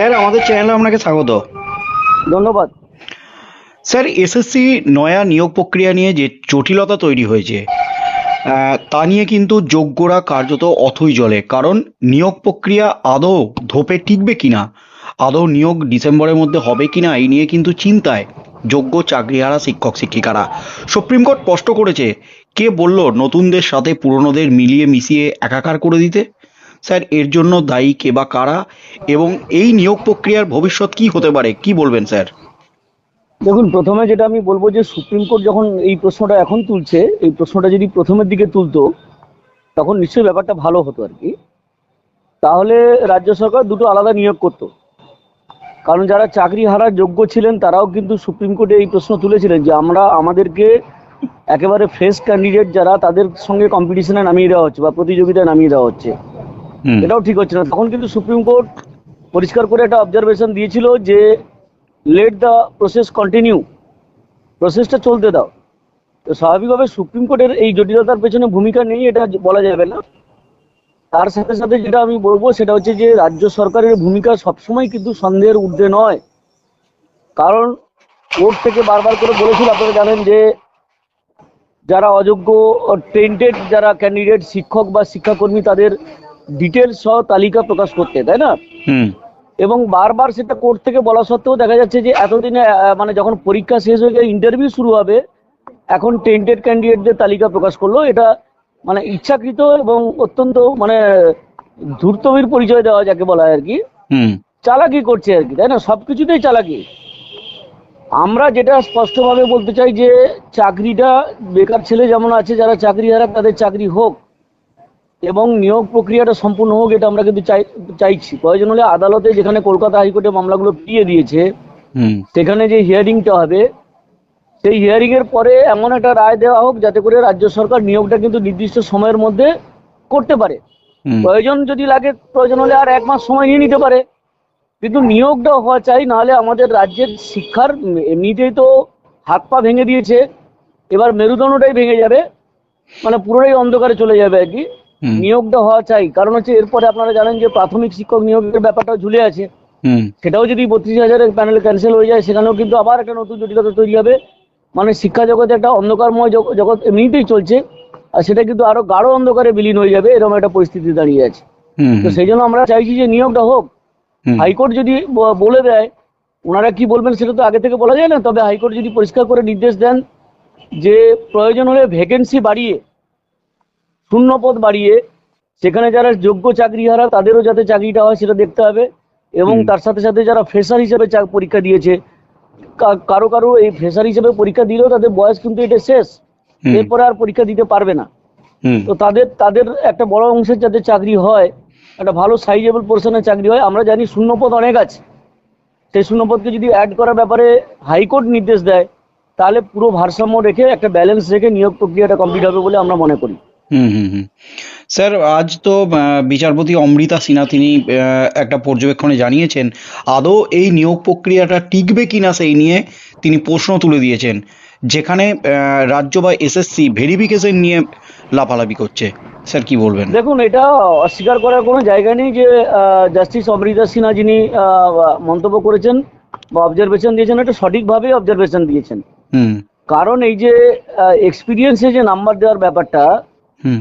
Sir আমাদের চ্যানেলে আপনাকে স্বাগত। ধন্যবাদ। স্যার এসএসসি নয়া নিয়োগ প্রক্রিয়া নিয়ে যে জটিলতা তৈরি হয়েছে তা নিয়ে কিন্তু যোগ্যরা কার্যত অথই জলে কারণ নিয়োগ প্রক্রিয়া আদৌ ধোপে টিকবে কিনা আদৌ নিয়োগ ডিসেম্বরের মধ্যে হবে কিনা এই নিয়ে কিন্তু চিন্তায় যোগ্য চাকরিহারা শিক্ষক শিক্ষিকারা। সুপ্রিম কোর্ট স্পষ্ট করেছে কে বলল নতুনদের সাথে পুরনোদের মিলিয়ে মিশিয়ে একাকার করে দিতে? স্যার, এর জন্য দায়ী কে বা কারা? এবং এই নিয়োগ প্রক্রিয়ার ভবিষ্যৎ কি হতে পারে? কি বলবেন, স্যার? দেখুন, প্রথমে যেটা আমি বলব যে সুপ্রিম কোর্ট যখন এই প্রশ্নটা এখন তুলছে, এই প্রশ্নটা যদি প্রথমের দিকে তুলতো, তখন নিশ্চয়ই ব্যাপারটা ভালো হতো আর কি। তাহলে রাজ্য সরকার দুটো আলাদা নিয়োগ করতো। কারণ যারা চাকরি হারার যোগ্য ছিলেন, তারাও কিন্তু সুপ্রিম কোর্টে এই প্রশ্ন তুলেছিলেন যে আমরা আমাদেরকে একেবারে ফ্রেশ ক্যান্ডিডেট যারা তাদের সঙ্গে কম্পিটিশনে নামিয়ে দেওয়া হচ্ছে বা প্রতিযোগিতায় নামিয়ে দেওয়া হচ্ছে। এটাও ঠিক হচ্ছে না। তখন কিন্তু সুপ্রিম কোর্ট পরিষ্কার করে একটা অবজারভেশন দিয়েছিল যে লেট দ্য প্রসেস কন্টিনিউ প্রসেসটা চলতে দাও। তো স্বাভাবিকভাবে সুপ্রিম কোর্টের এই জটিলতার পেছনে ভূমিকা নেই, এটা বলা যাবে না। তার সাথে সাথে যেটা আমি বলব, সেটা হচ্ছে যে রাজ্য সরকারের ভূমিকা সবসময় কিন্তু সন্দেহের ঊর্ধ্বে নয়। কারণ কোর্ট থেকে বারবার করে বলেছিল, আপনারা জানেন যে যারা অযোগ্য টেন্টেড যারা ক্যান্ডিডেট শিক্ষক বা শিক্ষাকর্মী, তাদের ডিটেলস সহ তালিকা প্রকাশ করতে তাই না? এবং বারবার সেটা কোর্ট থেকে বলা সত্ত্বেও দেখা যাচ্ছে যে এতদিনে মানে যখন পরীক্ষা শেষ হয়ে গেলে ইন্টারভিউ শুরু হবে এখন টেন্টেড ক্যান্ডিডেটদের তালিকা প্রকাশ করল। এটা মানে ইচ্ছাকৃত এবং অত্যন্ত মানে ধূর্তবীর পরিচয় দেওয়া যাকে বলা হয় আর কি। হুম। চালাকি করছে আর কি তাই না? সবকিছুতেই চালাকি। আমরা যেটা স্পষ্টভাবে বলতে চাই যে চাকরিটা বেকার ছেলে যেমন আছে যারা চাকরি হারা তাদের চাকরি হোক এবং নিয়োগ প্রক্রিয়াটা সম্পূর্ণ হোক এটা আমরা কিন্তু চাই চাইছি। প্রয়োজন হলে আদালতে যেখানে কলকাতা হাইকোর্টে মামলাগুলো পিয়ে দিয়েছে সেখানে যে হিয়ারিংটা হবে সেই হিয়ারিং এর পরে এমন একটা রায় দেওয়া হোক যাতে করে রাজ্য সরকার নিয়োগটা কিন্তু নির্দিষ্ট সময়ের মধ্যে করতে পারে। প্রয়োজন যদি লাগে প্রয়োজন হলে আর এক মাস সময় নিয়ে নিতে পারে। কিন্তু নিয়োগটা হওয়া চাই নাহলে আমাদের রাজ্যের শিক্ষার এমনিতেই তো হাত পা ভেঙে দিয়েছে। এবার মেরুদণ্ডটাই ভেঙে যাবে মানে পুরোটাই অন্ধকারে চলে যাবে আর কি। নিয়োগটা হওয়া চাই। কারণ হচ্ছে এরপরে আপনারা জানেন যে প্রাথমিক শিক্ষক নিয়োগের ব্যাপারটা ঝুলে আছে। সেটাও যদি বত্রিশ হাজারের প্যানেল ক্যান্সেল হয়ে যায় সেখানেও কিন্তু আবার একটা নতুন জটিলতা তৈরি হবে। মানে শিক্ষা জগতে একটা অন্ধকারময় জগ- জগৎ এমনিতেই চলছে আর সেটা কিন্তু আরও গাঢ় অন্ধকারে বিলীন হয়ে যাবে এরকম একটা পরিস্থিতি দাঁড়িয়ে আছে। হুম তো সেই জন্য আমরা চাইছি যে নিয়োগটা হোক। হাইকোর্ট যদি বলে দেয় ওনারা কি বলবেন সেটা তো আগে থেকে বলা যায় না তবে হাইকোর্ট যদি পরিষ্কার করে নির্দেশ দেন যে প্রয়োজন হলে ভ্যাকেন্সি বাড়িয়ে শূন্য পদ বাড়িয়ে সেখানে যারা যোগ্য চাকরিহারা তাদেরও যাতে চাকরিটা হয় সেটা দেখতে হবে এবং তার সাথে সাথে যারা ফ্রেশার হিসেবে পরীক্ষা দিয়েছে কারও কারও এই ফ্রেশার হিসেবে পরীক্ষা দিলেও তাদের বয়স কিন্তু এটা শেষ। এরপরে আর পরীক্ষা দিতে পারবে না। তো তাদের তাদের একটা বড় অংশের যাতে চাকরি হয় একটা ভালো সাইজেবল পোর্শনের চাকরি হয় আমরা জানি শূন্যপদ অনেক আছে। সেই শূন্যপদকে যদি অ্যাড করার ব্যাপারে হাইকোর্ট নির্দেশ দেয় তাহলে পুরো ভারসাম্য রেখে একটা ব্যালেন্স রেখে নিয়োগ প্রক্রিয়াটা কমপ্লিট হবে বলে আমরা মনে করি। হুম হুম হুম। স্যার আজ তো বিচারপতি অমৃতা সিনহা তিনি একটা পর্যবেক্ষণে জানিয়েছেন আদৌ এই নিয়োগ প্রক্রিয়াটা টিকবে কিনা সেই নিয়ে তিনি প্রশ্ন তুলে দিয়েছেন যেখানে রাজ্য বা এসএসসি ভেরিফিকেশন নিয়ে লাফালাফি করছে। স্যার কি বলবেন? দেখুন এটা অস্বীকার করার কোনো জায়গা নেই যে জাস্টিস অমৃতা সিনহা যিনি মন্তব্য করেছেন বা অবজারভেশন দিয়েছেন এটা সঠিকভাবে অবজারভেশন দিয়েছেন। হুম। কারণ এই যে এক্সপিরিয়েন্সে যে নাম্বার দেওয়ার ব্যাপারটা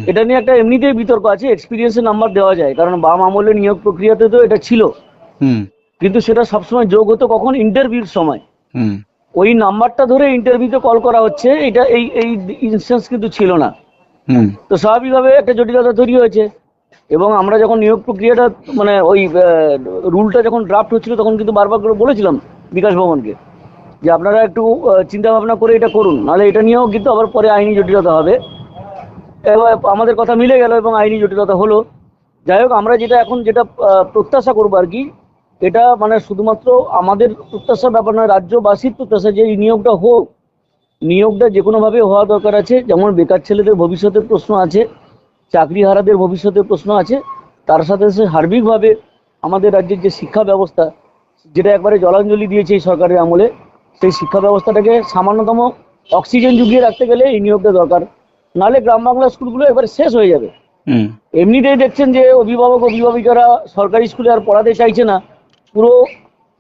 এটা নিয়ে একটা এমনিতেই বিতর্ক আছে এক্সপিরিয়েন্সের নাম্বার দেওয়া যায় কারণ বাম আমলে নিয়োগ প্রক্রিয়াতে তো এটা ছিল। হুম। কিন্তু সেটা সবসময় যোগ হতো কখন? ইন্টারভিউর সময়। হুম। ওই নাম্বারটা ধরে ইন্টারভিউতে কল করা হচ্ছে এটা এই এই ইনস্ট্যান্স কিন্তু ছিল না। হুম। তো স্বাভাবিকভাবে একটা জটিলতা তৈরি হয়েছে। এবং আমরা যখন নিয়োগ প্রক্রিয়াটা মানে ওই রুলটা যখন ড্রাফট হচ্ছিল তখন কিন্তু বারবার করে বলেছিলাম বিকাশ ভবনকে যে আপনারা একটু চিন্তা ভাবনা করে এটা করুন। নাহলে এটা নিয়েও কিন্তু আবার পরে আইনি জটিলতা হবে। এবার আমাদের কথা মিলে গেল এবং আইনি জটিলতা হলো। যাই হোক, আমরা যেটা এখন যেটা প্রত্যাশা করব আর কি, এটা মানে শুধুমাত্র আমাদের প্রত্যাশার ব্যাপার নয়, রাজ্যবাসীর প্রত্যাশা যে নিয়োগটা হোক, নিয়োগটা যে কোনোভাবে হওয়া দরকার আছে। যেমন বেকার ছেলেদের ভবিষ্যতের প্রশ্ন আছে, চাকরিহারাদের ভবিষ্যতের প্রশ্ন আছে, তার সাথে সাথে সার্বিকভাবে আমাদের রাজ্যের যে শিক্ষা ব্যবস্থা, যেটা একবারে জলাঞ্জলি দিয়েছে এই সরকারের আমলে, সেই শিক্ষা ব্যবস্থাটাকে সামান্যতম অক্সিজেন জুগিয়ে রাখতে গেলে এই নিয়োগটা দরকার। নাহলে গ্রাম বাংলা স্কুলগুলো এবারে শেষ হয়ে যাবে। হুম। এমনিতেই দেখছেন যে অভিভাবক অভিভাবিকারা সরকারি স্কুলে আর পড়াতে চাইছে না। পুরো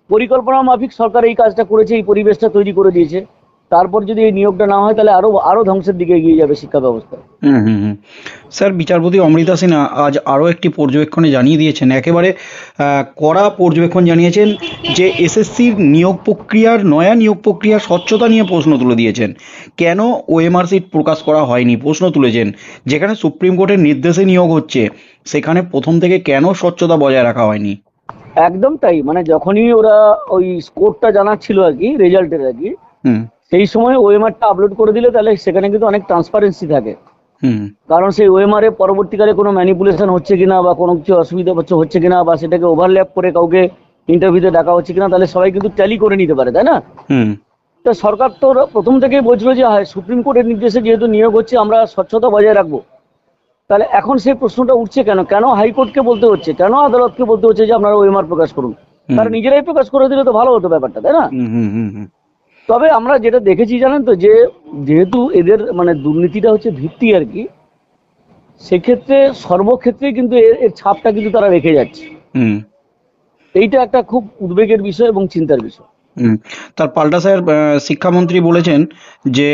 পরিকল্পনা মাফিক সরকার এই কাজটা করেছে এই পরিবেশটা তৈরি করে দিয়েছে। তারপর যদি এই নিয়োগটা না হয় তাহলে আরও আরও ধ্বংসের দিকে এগিয়ে যাবে শিক্ষা ব্যবস্থা। হুম হুম হুম। স্যার বিচারপতি অমৃতা সিনহা আজ আরও একটি পর্যবেক্ষণে জানিয়ে দিয়েছেন একেবারে কড়া পর্যবেক্ষণ জানিয়েছেন যে এসএসসির নিয়োগ প্রক্রিয়ার নয়া নিয়োগ প্রক্রিয়ার স্বচ্ছতা নিয়ে প্রশ্ন তুলে দিয়েছেন। কেন ওএমআর সিট প্রকাশ করা হয়নি? প্রশ্ন তুলেছেন যেখানে সুপ্রিম কোর্টের নির্দেশে নিয়োগ হচ্ছে সেখানে প্রথম থেকে কেন স্বচ্ছতা বজায় রাখা হয়নি? একদম তাই মানে যখনই ওরা ওই স্কোরটা জানাচ্ছিল আর কি রেজাল্টের আর কি হুম। সেই সময় ওএমআরটা আপলোড করে দিলে তাহলে সেখানে কিন্তু অনেক ট্রান্সপারেন্সি থাকে। হুম। কারণ সেই ওএমআর এ পরবর্তীকালে কোনো ম্যানিপুলেশন হচ্ছে কিনা বা কোনো কিছু অসুবিধা হচ্ছে কিনা বা সেটাকে ওভারল্যাপ করে কাউকে ইন্টারভিউতে ডাকা হচ্ছে কিনা তাহলে সবাই কিন্তু ট্যালি করে নিতে পারে তাই না? হুম। তো সরকার তো প্রথম থেকেই বলছিল যে হ্যাঁ সুপ্রিম কোর্টের নির্দেশে যেহেতু নিয়োগ হচ্ছে আমরা স্বচ্ছতা বজায় রাখব। তাহলে এখন সেই প্রশ্নটা উঠছে কেন? কেন হাইকোর্টকে বলতে হচ্ছে? কেন আদালতকে বলতে হচ্ছে যে আপনারা ওএমআর প্রকাশ করুন। তারা নিজেরাই প্রকাশ করে দিলে তো ভালো হতো ব্যাপারটা তাই না? হুম হুম হুম হুম। তবে আমরা যেটা দেখেছি জানেন তো যে যেহেতু এদের মানে দুর্নীতিটা হচ্ছে ভিত্তি আর কি সেক্ষেত্রে সর্বক্ষেত্রে কিন্তু এর ছাপটা কিন্তু তারা রেখে যাচ্ছে। হুম। এইটা একটা খুব উদ্বেগের বিষয় এবং চিন্তার বিষয়। হুম। তার পাল্টা স্যার শিক্ষামন্ত্রী বলেছেন যে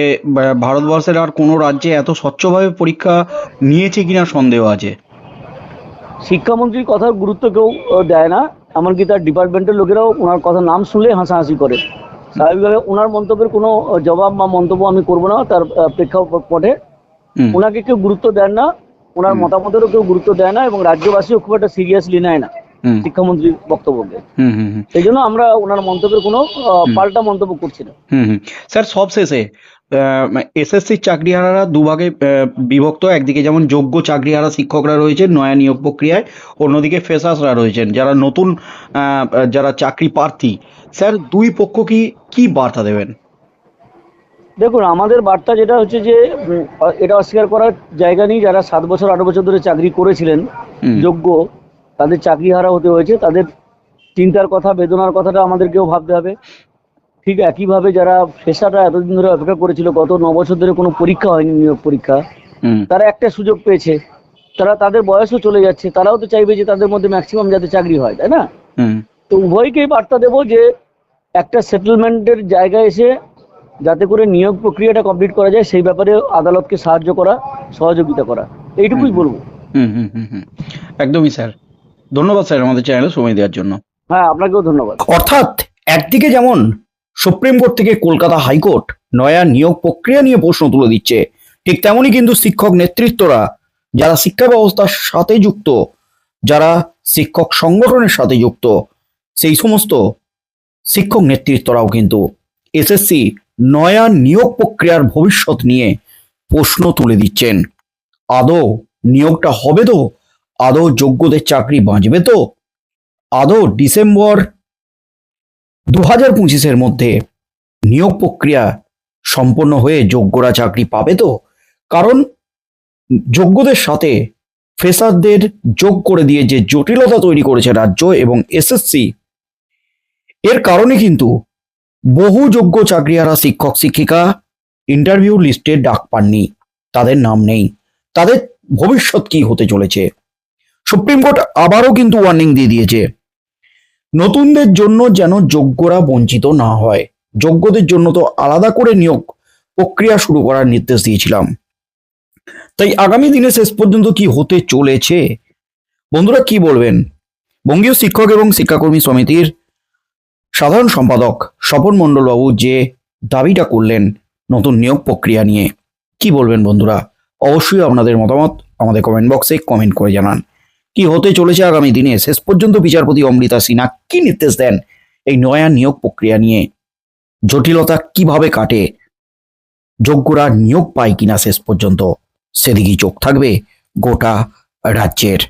ভারতবর্ষের আর কোনো রাজ্যে এত স্বচ্ছভাবে পরীক্ষা নিয়েছে কিনা সন্দেহ আছে? শিক্ষামন্ত্রীর কথার গুরুত্ব কেউ দেয় না এমনকি তার ডিপার্টমেন্টের লোকেরাও ওনার কথা নাম শুনলে হাসাহাসি করে। স্বাভাবিকভাবে ওনার মন্তব্যের কোনো জবাব বা মন্তব্য আমি করব না তার প্রেক্ষাপটে। ওনাকে কেউ গুরুত্ব দেন না ওনার মতামতেরও কেউ গুরুত্ব দেয় না এবং রাজ্যবাসীও খুব একটা সিরিয়াসলি নেয় না শিক্ষামন্ত্রীর বক্তব্যকে। সেই জন্য আমরা ওনার মন্তব্যের কোনো পাল্টা মন্তব্য করছি না। স্যার সবশেষে এসএসসির চাকরিহারারা দুভাগে বিভক্ত। একদিকে যেমন যোগ্য চাকরিহারা শিক্ষকরা রয়েছেন নয়া নিয়োগ প্রক্রিয়ায়। অন্যদিকে ফ্রেশার্সরা রয়েছেন যারা নতুন আহ, যারা চাকরি প্রার্থী। স্যার দুই পক্ষ কি কি বার্তা দেবেন? দেখুন আমাদের বার্তা যেটা হচ্ছে যে এটা অস্বীকার করার জায়গা নেই। যারা সাত বছর আট বছর ধরে চাকরি করেছিলেন যোগ্য তাদের চাকরি হারা হতে হয়েছে। তাদের চিন্তার কথা বেদনার কথাটা আমাদেরকেও ভাবতে হবে। ঠিক একইভাবে যারা ফেসাটা এতদিন ধরে অপেক্ষা করেছিল গত ন বছর ধরে কোনো পরীক্ষা হয়নি নিয়োগ পরীক্ষা। তারা একটা সুযোগ পেয়েছে। তারা তাদের বয়সও চলে যাচ্ছে। তারাও তো চাইবে যে তাদের মধ্যে ম্যাক্সিমাম যাতে চাকরি হয় তাই না? তো উভয়কেই বার্তা দেবো যে একটা সেটেলমেন্টের জায়গায় এসে যাতে করে নিয়োগ প্রক্রিয়াটা কমপ্লিট করা যায় সেই ব্যাপারে আদালতকে সাহায্য করা সহযোগিতা করা। এইটুকুই বলব। হুম হুম হুম হুম। একদমই স্যার। ধন্যবাদ স্যার আমাদের চ্যানেলে সময় দেওয়ার জন্য। হ্যাঁ আপনাকেও ধন্যবাদ। অর্থাৎ একদিকে যেমন সুপ্রিম কোর্ট থেকে কলকাতা হাইকোর্ট নয়া নিয়োগ প্রক্রিয়া নিয়ে প্রশ্ন তুলে দিচ্ছে ঠিক তেমনই কিন্তু শিক্ষক নেতৃত্বরা যারা শিক্ষা ব্যবস্থার সাথে যুক্ত যারা শিক্ষক সংগঠনের সাথে যুক্ত সেই সমস্ত শিক্ষক নেতৃত্বরাও কিন্তু এসএসসি নয়া নিয়োগ প্রক্রিয়ার ভবিষ্যৎ নিয়ে প্রশ্ন তুলে দিচ্ছেন। আদৌ নিয়োগটা হবে তো? আদৌ যোগ্যদের চাকরি বাঁচবে তো? আদৌ ডিসেম্বর দু হাজার পঁচিশের মধ্যে নিয়োগ প্রক্রিয়া সম্পন্ন হয়ে যোগ্যরা চাকরি পাবে তো? কারণ যোগ্যদের সাথে ফ্রেশারদের যোগ করে দিয়ে যে জটিলতা তৈরি করেছে রাজ্য এবং এসএসসি এর কারণে কিন্তু বহু যোগ্য চাকরিয়ারা শিক্ষক, শিক্ষিকা ইন্টারভিউ লিস্টে ডাক পাননি। তাদের নাম নেই। তাদের ভবিষ্যৎ কি হতে চলেছে? সুপ্রিম কোর্ট আবারও কিন্তু ওয়ার্নিং দিয়ে দিয়েছে। নতুনদের জন্য যেন যোগ্যরা বঞ্চিত না হয়। যোগ্যদের জন্য তো আলাদা করে নিয়োগ প্রক্রিয়া শুরু করার নির্দেশ দিয়েছিলাম। তাই আগামী দিনে শেষ পর্যন্ত কি হতে চলেছে? বন্ধুরা কি বলবেন? বঙ্গীয় শিক্ষক এবং শিক্ষাকর্মী সমিতির সাধারণ সম্পাদক স্বপন মণ্ডলবাবু যে দাবিটা করলেন নতুন নিয়োগ প্রক্রিয়া নিয়ে, কি বলবেন বন্ধুরা? অবশ্যই আপনাদের মতামত আমাদের কমেন্ট বক্সে কমেন্ট করে জানান। কি হতে চলেছে আগামী দিনে? শেষ পর্যন্ত বিচারপতি অমৃতা সিনহা কি নির্দেশ দেন? এই নয়া নিয়োগ প্রক্রিয়া নিয়ে জটিলতা কীভাবে কাটে? যোগ্যরা নিয়োগ পায় কিনা শেষ পর্যন্ত? সেদিকেই চোখ থাকবে গোটা রাজ্যের।